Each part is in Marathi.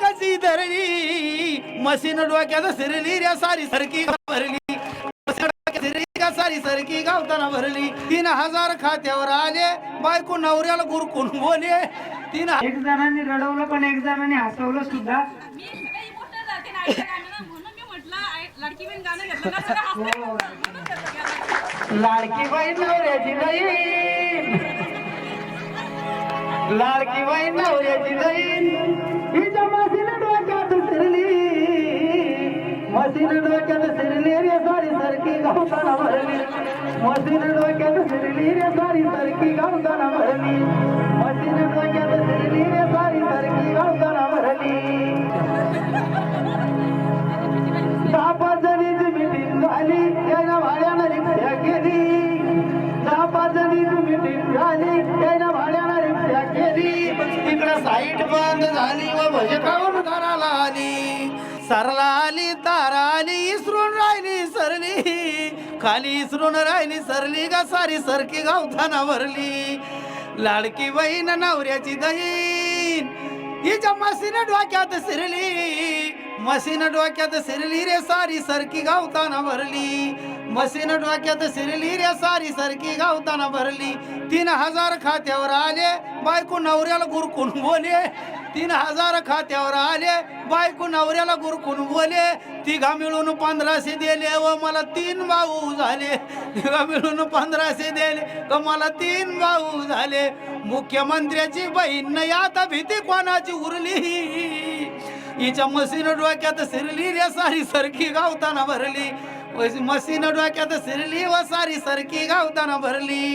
कशी धरली. मशीन डोक्यात सिरली रे सारी सरकी भरली सरकी गावताना भरली. तीन हजार खात्यावर आले बायको नवऱ्याला गुरकून बोले तीन एक जणांनी रडवलं पण एक जणांनी हसवलं सुद्धा. लाडकी गाणं घेतलं लाडकी बहीण नवऱ्याची बहीण हिच्या मशीन डोक्यात फिरली मशीन डोक्यात फिरली रे सारी सारखी गावताना भरली मशीन डोक्यात फिरली रे सारी सारखी गावताना भरली साईट झाली व भजकावून घराला आली. सरला आली तारा आली इसरून राहिली सरली. खाली इसरून राहिली सरली गा सारी सरकी गावताना भरली. लाडकी बहीण नवऱ्याची दहीन हिच्या मशीन डोक्यात शिरली. मशीन डोक्यात शिरली रे सारी सरकी गावताना भरली. मशीन डोक्यात शिरली रे सारी सरकी गावताना भरली. तीन हजार खात्यावर आले बायको नवऱ्याला गुरकून बोले. तीन हजार खात्यावर आले बायको नवऱ्याला गुरकून बोले. तिघा मिळून पंधराशे दिले व मला तीन भाऊ झाले. तिघा मिळून पंधराशे दिले व मला तीन भाऊ झाले. मुख्यमंत्र्याची बहीण आता भीती कोणाची उरली? हिच्या मशीन डोक्यात शिरली रे सारी सरकी गावताना भरली. मशीन डोक्यात शिरली व सारी सरकी गावताना भरली.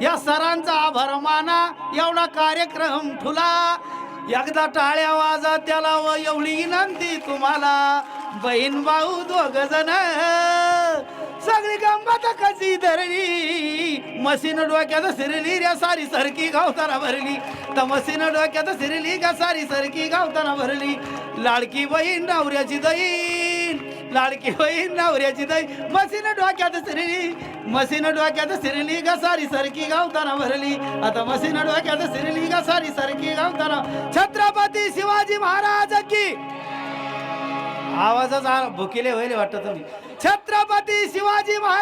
या सरांचा आभार माना एवढा कार्यक्रम ठुला. एकदा टाळ्या वाजा त्याला व एवढी विनंती तुम्हाला. बहीण भाऊ दोघ जण. सगळी गंमत कशी धरली? मशीन डोक्यात सिरली रे सारी सरकी गावताना भरली. तर मसीन डोक्यात सिरली का सारी सरकी गावताना भरली. लाडकी बहीण नवऱ्याची दहीण लाडकी बहीण नवऱ्याची दही मसीन डोक्यात सिरली मशीन डोक्यात सिरली का सारी सरकी गावताना भरली. आता मसीन डोक्यात सिरली का सारी सरकी गावताना. छत्रपती शिवाजी महाराज की. आवाजच आ- भुकिले होईल वाटत तुम्ही. छत्रपती शिवाजी महाराज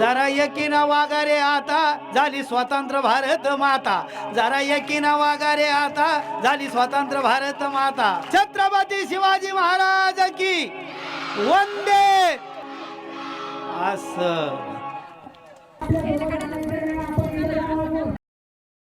जरा यकीना वागारे आता झाली स्वतंत्र भारत माता. जरा यकीना वागारे आता झाली स्वतंत्र भारत माता. छत्रपती शिवाजी महाराज की वंदे. असं.